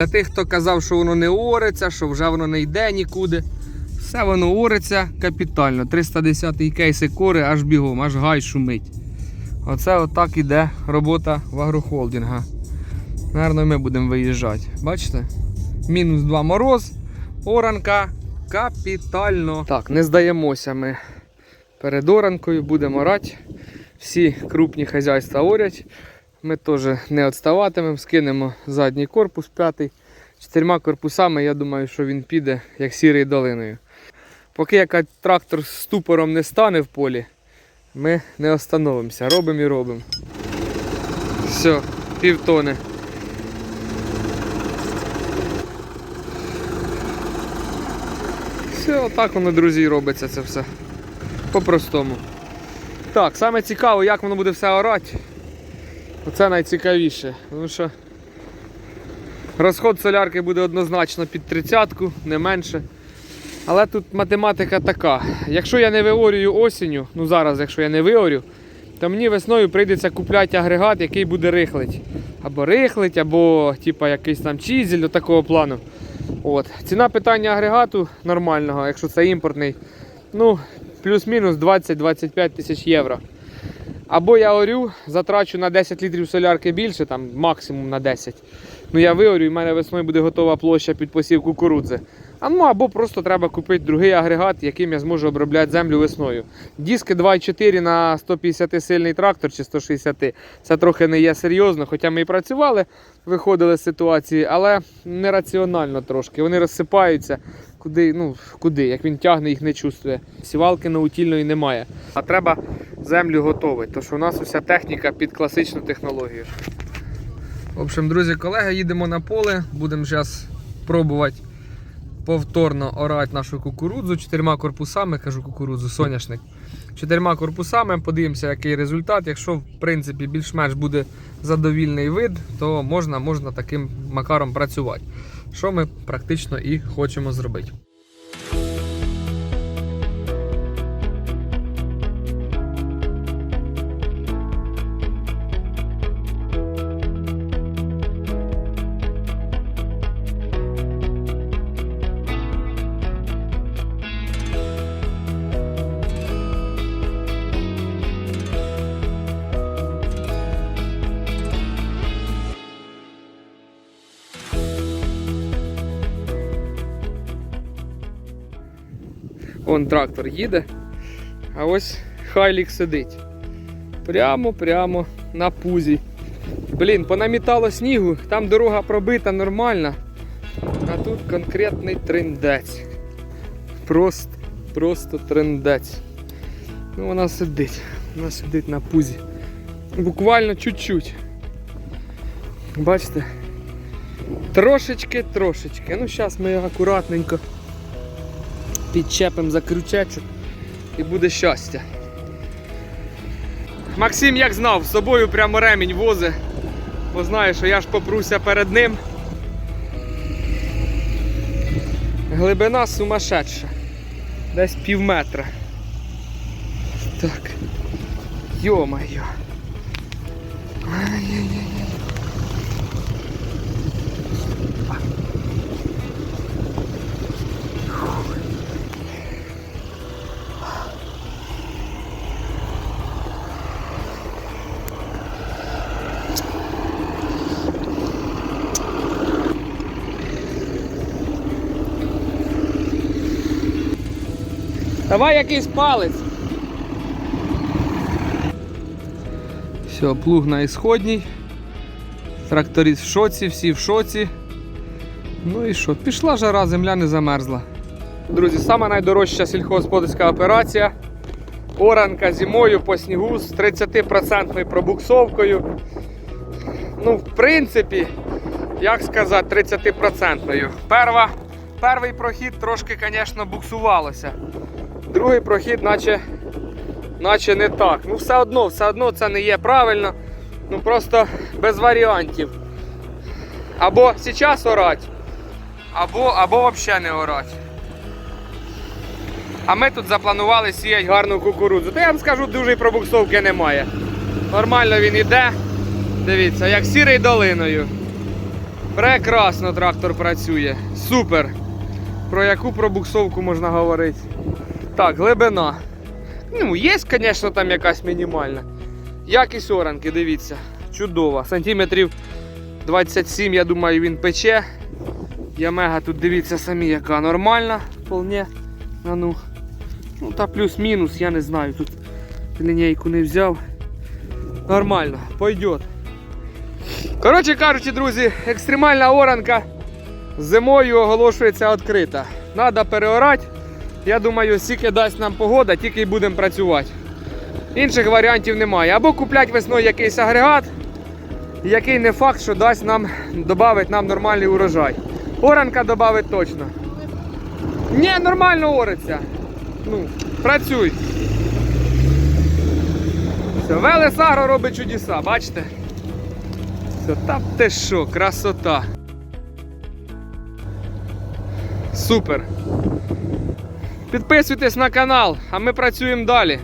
Для тих, хто казав, що воно не ориться, що вже воно не йде нікуди. Все воно ориться капітально. 310-й кейси кори аж бігом, аж гай шумить. Оце отак іде робота в агрохолдинга. Наверно, ми будемо виїжджати. Бачите? Мінус 2 мороз, оранка капітально. Так, не здаємося ми перед оранкою, будемо орати. Всі крупні хазяйства орять. Ми теж не відставатимемо, скинемо задній корпус п'ятий. Чотирма корпусами, я думаю, що він піде як сірий долиною. Поки яка трактор з ступором не стане в полі, ми не остановимося. Робимо і робимо. Все, півтони. Все, отак воно, друзі, робиться це все. По-простому. Так, саме цікаво, як воно буде все орати. Оце найцікавіше. Тому що розход солярки буде однозначно під тридцятку, не менше. Але тут математика така. Якщо я не виорюю осінню, ну зараз, якщо я не виорю, то мені весною прийдеться купляти агрегат, який буде рихлить. Або рихлить, або типа, якийсь там чізель до такого плану. От. Ціна питання агрегату нормального, якщо це імпортний, ну, плюс-мінус 20-25 тисяч євро. Або я орю, затрачу на 10 літрів солярки більше, там максимум на 10. Ну я виорю, і в мене весною буде готова площа під посів кукурудзи. А ну або просто треба купити другий агрегат, яким я зможу обробляти землю весною. Диски 2,4 на 150 сильний трактор чи 160. Це трохи не є серйозно, хоча ми і працювали, виходили з ситуації, але нераціонально трошки. Вони розсипаються. Куди, ну, куди, як він тягне, їх не чувствує. Сівалки наутільної немає. А треба землю готовити, тому що у нас уся техніка під класичну технологію. В общем, друзі, колеги, їдемо на поле, будемо зараз пробувати повторно орати нашу кукурудзу чотирма корпусами, кажу кукурудзу, соняшник. Чотирма корпусами, подивимося, який результат. Якщо в принципі більш-менш буде задовільний вид, то можна, можна таким макаром працювати. Що ми практично і хочемо зробити. Вон трактор їде, а ось Хайлік сидить. Прямо-прямо на пузі. Блін, понамітало снігу, там дорога пробита нормальна. А тут конкретний триндець. Просто, просто триндець. Ну вона сидить. Вона сидить на пузі. Буквально чуть-чуть. Бачите? Трошечки-трошечки. Ну зараз ми акуратненько підчепимо за крючечок і буде щастя. Максим, як знав, з собою прямо ремінь возить, бо знає, що я ж попруся перед ним. Глибина сумасшедша. Десь пів метра. Так. Йо-моє. Ай-яй-яй. Давай якийсь палець. Все, плуг на ісходній. Тракторист в шоці, всі в шоці. Ну і що? Пішла жара, земля не замерзла. Друзі, сама найдорожча сільськогосподарська операція. Оранка зимою по снігу з 30% пробуксовкою. Ну, в принципі, як сказати, 30%. Перва, перший прохід трошки, звісно, буксувалося. Другий прохід, наче, наче не так. Ну, все одно, все одно це не є правильно. Ну просто без варіантів. Або зараз орать, або, або взагалі не орать. А ми тут запланували сіяти гарну кукурудзу. То я вам скажу, дуже пробуксовки немає. Нормально він іде. Дивіться, як сірий долиною. Прекрасно трактор працює. Супер. Про яку пробуксовку можна говорити? Так, глибина. Ну, є, звісно, там якась мінімальна. Якість оранки, дивіться. Чудова. Сантиметрів 27, я думаю, він пече. Ямега тут дивіться самі, яка нормальна. Вполне. А ну. Ну та плюс-мінус, я не знаю. Тут лінійку не взяв. Нормально, пойдет. Коротше кажучи, друзі, екстремальна оранка зимою оголошується відкрита. Надо переорати. Я думаю, скільки дасть нам погода, тільки й будемо працювати. Інших варіантів немає. Або купляти весною якийсь агрегат, який не факт, що дасть нам додавить нам нормальний урожай. Оранка додавить точно. Ні, нормально ориться. Ну, працюй. Все, Велес Агро робить чудеса, бачите? Все, та ти що, красота. Супер. Підписуйтесь на канал, а ми працюємо далі.